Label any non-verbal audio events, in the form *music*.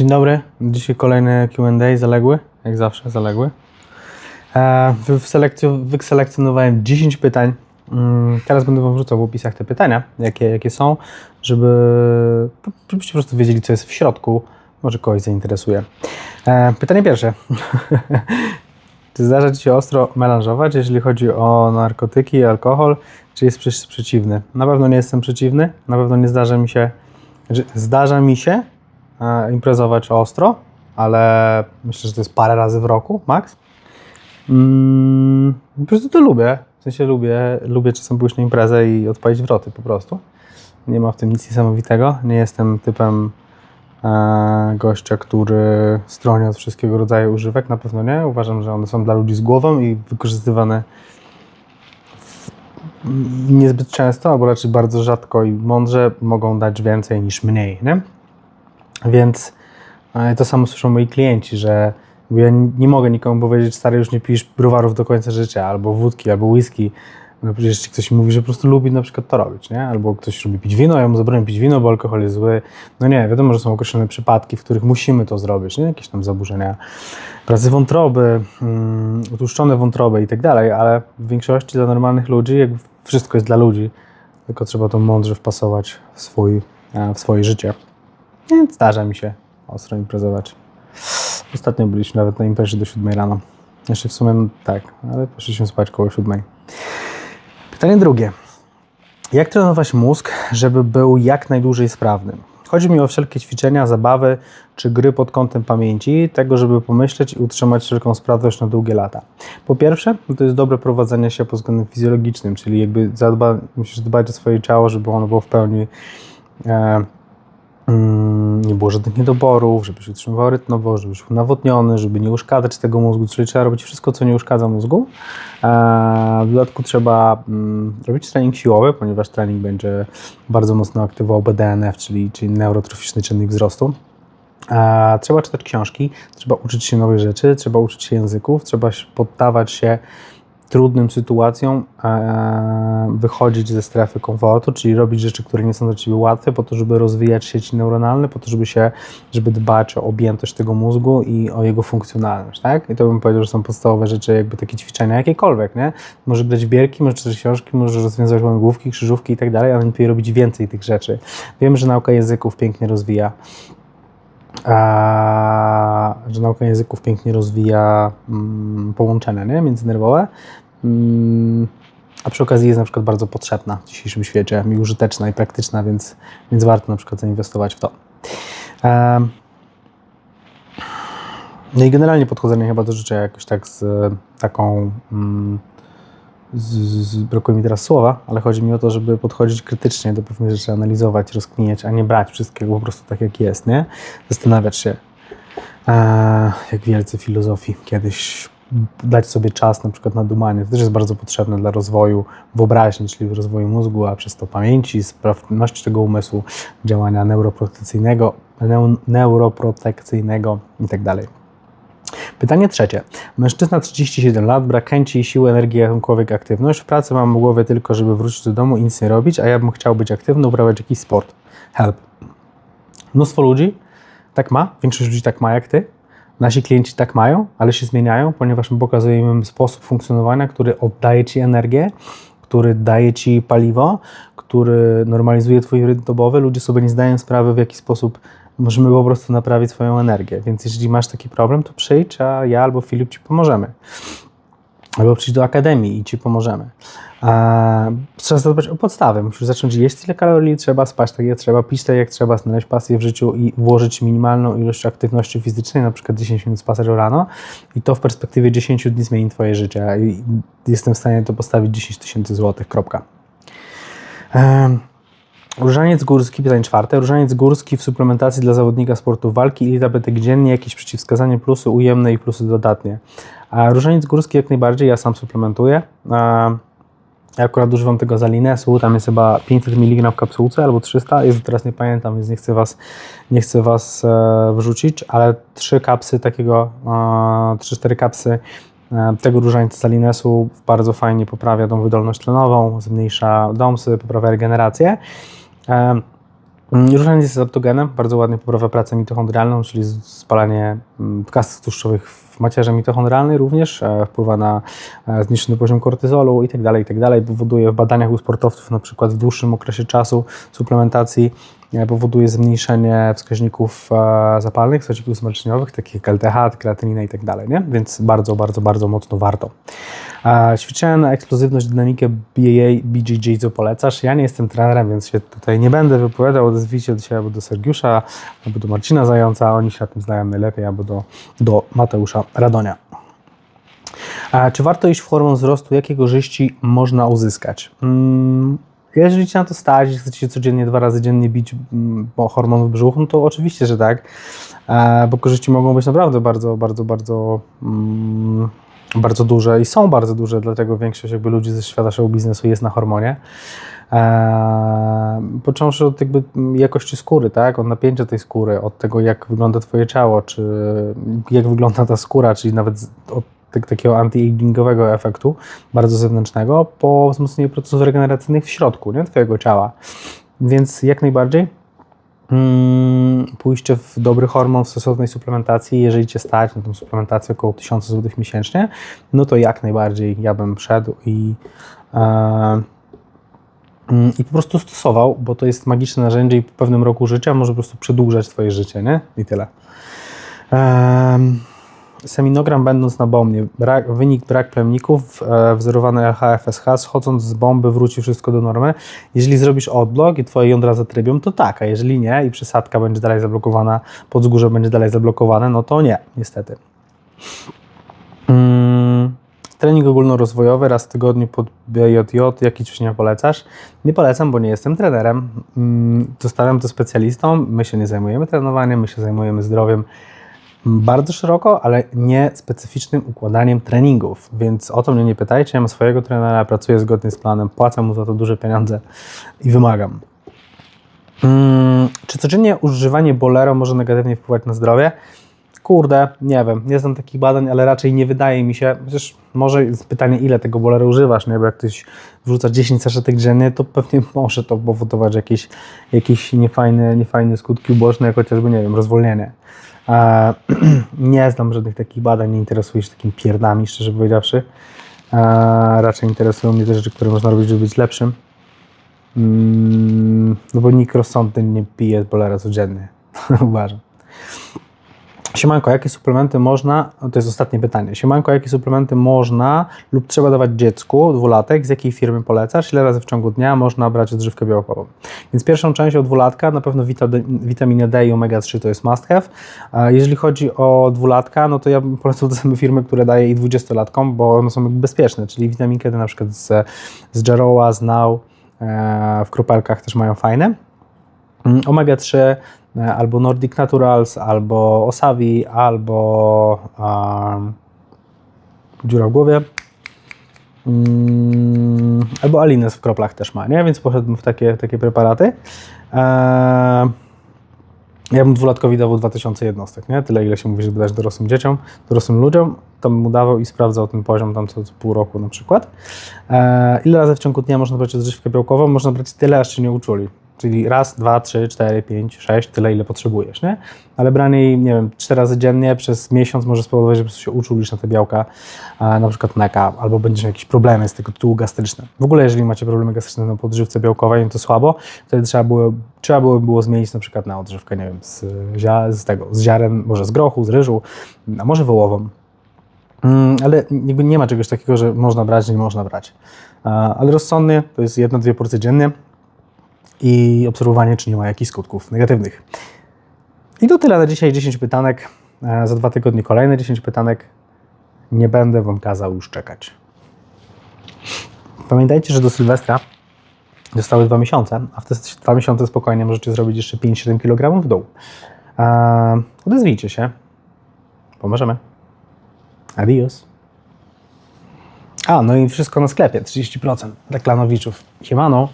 Dzień dobry. Dzisiaj kolejny Q&A zaległy, jak zawsze zaległy. E, wy- selekcjo- Wyselekcjonowałem 10 pytań. Mm, Teraz będę Wam wrzucał w opisach te pytania, jakie, jakie są, żeby, żebyście po prostu wiedzieli, co jest w środku. Może kogoś zainteresuje. E, Pytanie pierwsze. *laughs* Czy zdarza Ci się ostro melanżować, jeżeli chodzi o narkotyki i alkohol? Czy jest przeciwny? Na pewno nie jestem przeciwny. Na pewno nie zdarza mi się, znaczy zdarza mi się imprezować ostro, ale myślę, że to jest parę razy w roku, max. Mm, po prostu to lubię. W sensie lubię, lubię czasem pójść na imprezę i odpalić wroty po prostu. Nie ma w tym nic niesamowitego. Nie jestem typem e, gościa, który stroni od wszystkiego rodzaju używek. Na pewno nie. Uważam, że one są dla ludzi z głową i wykorzystywane w, niezbyt często, albo raczej bardzo rzadko i mądrze mogą dać więcej niż mniej. Nie? Więc e, to samo słyszą moi klienci, że ja nie mogę nikomu powiedzieć, stary, już nie pijesz browarów do końca życia, albo wódki, albo whisky. No przecież ktoś mówi, że po prostu lubi na przykład to robić, nie? Albo ktoś lubi pić wino, ja mu zabronię pić wino, bo alkohol jest zły. No nie, wiadomo, że są określone przypadki, w których musimy to zrobić, nie? Jakieś tam zaburzenia pracy wątroby, mm, utłuszczone wątroby i tak dalej, ale w większości dla normalnych ludzi, jak wszystko jest dla ludzi, tylko trzeba to mądrze wpasować w, swój, e, w swoje życie. Więc zdarza mi się ostro imprezować. Ostatnio byliśmy nawet na imprezie do 7 rano. Jeszcze w sumie no, tak, ale poszliśmy spać koło 7. Pytanie drugie. Jak trenować mózg, żeby był jak najdłużej sprawny? Chodzi mi o wszelkie ćwiczenia, zabawy czy gry pod kątem pamięci, tego, żeby pomyśleć i utrzymać wszelką sprawność na długie lata. Po pierwsze, no to jest dobre prowadzenie się pod względem fizjologicznym, czyli jakby zadba, musisz dbać o swoje ciało, żeby ono było w pełni e, nie było żadnych niedoborów, żeby się utrzymywał rytmowo, żeby był nawodniony, żeby nie uszkadzać tego mózgu, czyli trzeba robić wszystko, co nie uszkadza mózgu. E, W dodatku trzeba mm, robić trening siłowy, ponieważ trening będzie bardzo mocno aktywował BDNF, czyli, czyli neurotroficzny czynnik wzrostu. E, Trzeba czytać książki, trzeba uczyć się nowych rzeczy, trzeba uczyć się języków, trzeba poddawać się trudnym sytuacjom, e, wychodzić ze strefy komfortu, czyli robić rzeczy, które nie są dla Ciebie łatwe, po to, żeby rozwijać sieci neuronalne, po to, żeby się, żeby dbać o objętość tego mózgu i o jego funkcjonalność, tak? I to bym powiedział, że są podstawowe rzeczy, jakby takie ćwiczenia, jakiekolwiek, nie? Może grać bierki, może czytać książki, może rozwiązywać łamigłówki, krzyżówki i tak dalej, ale lepiej robić więcej tych rzeczy. Wiem, że nauka języków pięknie rozwija a, że nauka języków pięknie rozwija mm, połączenia nie? międzynerwowe, mm, a przy okazji jest na przykład bardzo potrzebna w dzisiejszym świecie i użyteczna i praktyczna, więc, więc warto na przykład zainwestować w to. Em, no i generalnie podchodzenie chyba do życia jakoś tak z e, taką mm, z, z, brakuje mi teraz słowa, ale chodzi mi o to, żeby podchodzić krytycznie do pewnych rzeczy, analizować, rozkminiać, a nie brać wszystkiego po prostu tak, jak jest, nie? Zastanawiać się, e, jak wielcy filozofii kiedyś dać sobie czas na przykład na dumanie. To też jest bardzo potrzebne dla rozwoju wyobraźni, czyli rozwoju mózgu, a przez to pamięci, sprawności tego umysłu, działania neuroprotekcyjnego, neu, neuroprotekcyjnego itd. Pytanie trzecie. Mężczyzna 37 lat, brak chęci, siły, energii, jakąkolwiek aktywność. W pracy mam w głowie tylko, żeby wrócić do domu i nic nie robić, a ja bym chciał być aktywny, uprawiać jakiś sport. Help. Mnóstwo ludzi tak ma, większość ludzi tak ma jak ty. Nasi klienci tak mają, ale się zmieniają, ponieważ my pokazujemy sposób funkcjonowania, który oddaje ci energię, który daje ci paliwo, który normalizuje twój rytm dobowy. Ludzie sobie nie zdają sprawy, w jaki sposób możemy po prostu naprawić swoją energię. Więc jeżeli masz taki problem, to przyjdź, a ja albo Filip ci pomożemy. Albo przyjdź do akademii i ci pomożemy. Trzeba zadbać o podstawy. Musisz zacząć jeść tyle kalorii, trzeba spać tak jak trzeba, pić tak jak trzeba, znaleźć pasję w życiu i włożyć minimalną ilość aktywności fizycznej, na przykład 10 minut spaceru rano i to w perspektywie 10 dni zmieni twoje życie. I jestem w stanie to postawić 10 tysięcy złotych, kropka. Różaniec górski, pytanie czwarte. Różaniec górski w suplementacji dla zawodnika sportu walki, ile tabletek dziennie, jakieś przeciwwskazanie, plusy ujemne i plusy dodatnie. A różaniec górski jak najbardziej, ja sam suplementuję. Ja akurat używam tego zalinesu, tam jest chyba 500 mg w kapsułce albo 300, jest teraz nie pamiętam, więc nie chcę Was, nie chcę was e, wrzucić, ale trzy kapsy takiego, e, 3-4 kapsy e, tego różańca zalinesu bardzo fajnie poprawia tą wydolność tlenową, zmniejsza domsy, poprawia regenerację. Mm, Ruszanie jest adaptogenem, bardzo ładnie poprawia pracę mitochondrialną, czyli z- spalanie mm, tkanek tłuszczowych w macierze mitochondrialnej również, e, wpływa na e, zniżony poziom kortyzolu itd., itd. Powoduje w badaniach u sportowców, na przykład w dłuższym okresie czasu suplementacji, powoduje zmniejszenie wskaźników e, zapalnych, wskaźników zmęczeniowych, takich jak LTH, kreatynina itd., nie? więc bardzo, bardzo, bardzo mocno warto. E, Ćwiczenia na eksplozywność, dynamikę BAA, BJJ, co polecasz? Ja nie jestem trenerem, więc się tutaj nie będę wypowiadał. Odezwijcie do siebie albo do Sergiusza, albo do Marcina Zająca. Oni się na tym znają najlepiej, albo do, do Mateusza Radonia. Czy warto iść w hormon wzrostu? Jakie korzyści można uzyskać? Mm, jeżeli Cię na to stać, chcecie codziennie, dwa razy dziennie bić mm, po hormon w brzuchu, no to oczywiście, że tak, e, bo korzyści mogą być naprawdę bardzo, bardzo, bardzo, mm, bardzo duże i są bardzo duże, dlatego większość jakby ludzi ze świata show biznesu jest na hormonie. E, począwszy od jakby jakości skóry, tak, od napięcia tej skóry, od tego jak wygląda Twoje ciało, czy jak wygląda ta skóra, czyli nawet od tak, takiego anti-agingowego efektu, bardzo zewnętrznego, po wzmocnienie procesów regeneracyjnych w środku nie, Twojego ciała. Więc jak najbardziej mm, pójście w dobry hormon w stosownej suplementacji, jeżeli Cię stać na tą suplementację około 1000 zł miesięcznie, no to jak najbardziej ja bym szedł i e, Mm, i po prostu stosował, bo to jest magiczne narzędzie i po pewnym roku życia może po prostu przedłużać Twoje życie, nie? I tyle. Um, seminogram będąc na bombie, brak, wynik brak plemników, e, wzorowany LHFSH, schodząc z bomby wróci wszystko do normy. Jeżeli zrobisz odblok i Twoje jądra zatrybią, to tak, a jeżeli nie i przysadka będzie dalej zablokowana, podzgórze będzie dalej zablokowane, no to nie, niestety. Mm, trening ogólnorozwojowy raz w tygodniu pod BJJ. Jakie ćwiczenia polecasz? Nie polecam, bo nie jestem trenerem. Mm, Zostawiam to specjalistom. My się nie zajmujemy trenowaniem, my się zajmujemy zdrowiem bardzo szeroko, ale nie specyficznym układaniem treningów. Więc o to mnie nie pytajcie. Ja mam swojego trenera, pracuję zgodnie z planem, płacę mu za to duże pieniądze i wymagam. Mm, Czy codziennie używanie bolero może negatywnie wpływać na zdrowie? Kurde, nie wiem, nie znam takich badań, ale raczej nie wydaje mi się, chociaż może jest pytanie, ile tego bolera używasz, nie? bo jak ktoś wrzuca 10 saszetek dziennie, to pewnie *laughs* może to powodować jakieś, jakieś niefajne, niefajne skutki uboczne, chociażby, nie wiem, rozwolnienie. E, *clears throat* nie znam żadnych takich badań, nie interesuję się takimi pierdami, szczerze powiedziawszy. E, raczej interesują mnie te rzeczy, które można robić, żeby być lepszym. Mm, no bo nikt rozsądny nie pije bolera codziennie, *laughs* uważam. Siemanko, jakie suplementy można, o, to jest ostatnie pytanie, Siemanko, jakie suplementy można lub trzeba dawać dziecku, dwulatek, z jakiej firmy polecasz, ile razy w ciągu dnia można brać odżywkę białkową. Więc pierwszą część od dwulatka, na pewno wita- witaminę D i omega-3 to jest must have. Jeżeli chodzi o dwulatka, no to ja bym polecał te same firmy, które daje i dwudziestolatkom, bo one są bezpieczne, czyli witaminkę D na przykład z, z Jaroa, z Now, e, w kropelkach też mają fajne. Mm, Omega-3 e, albo Nordic Naturals, albo Osavi, albo um, dziura w głowie. Mm, albo Alines w kroplach też ma, nie? Więc poszedłbym w takie, takie preparaty. Eee, ja bym dwulatkowi dawał 2000 jednostek, nie? Tyle, ile się mówi, żeby dać dorosłym dzieciom, dorosłym ludziom, bym mu dawał i sprawdzał ten poziom tam co, co pół roku na przykład. Eee, ile razy w ciągu dnia można brać odżywkę białkową? Można brać tyle, aż się nie uczuli. Czyli raz, dwa, trzy, cztery, pięć, sześć, tyle ile potrzebujesz, nie? Ale branie jej, nie wiem, cztery razy dziennie przez miesiąc może spowodować, że po prostu się uczulisz na te białka, na przykład neka, albo będziesz miał jakieś problemy z tego tytułu gastryczne. W ogóle, jeżeli macie problemy gastryczne na podżywce białkowej, no to słabo, wtedy trzeba było, trzeba było, było zmienić na przykład na odżywkę, nie wiem, z, zia- z tego, z ziaren, może z grochu, z ryżu, a może wołową. Mm, ale nie ma czegoś takiego, że można brać, nie można brać. Ale rozsądnie to jest jedna, dwie porcje dziennie i obserwowanie, czy nie ma jakichś skutków negatywnych. I to tyle na dzisiaj. 10 pytanek. E, Za dwa tygodnie kolejne 10 pytanek. Nie będę Wam kazał już czekać. Pamiętajcie, że do Sylwestra zostały dwa miesiące, a w te dwa miesiące spokojnie możecie zrobić jeszcze 5-7 kg w dół. E, Odezwijcie się. Pomożemy. Adios. A, no i wszystko na sklepie, 30% dla klanowiczów. Siemano.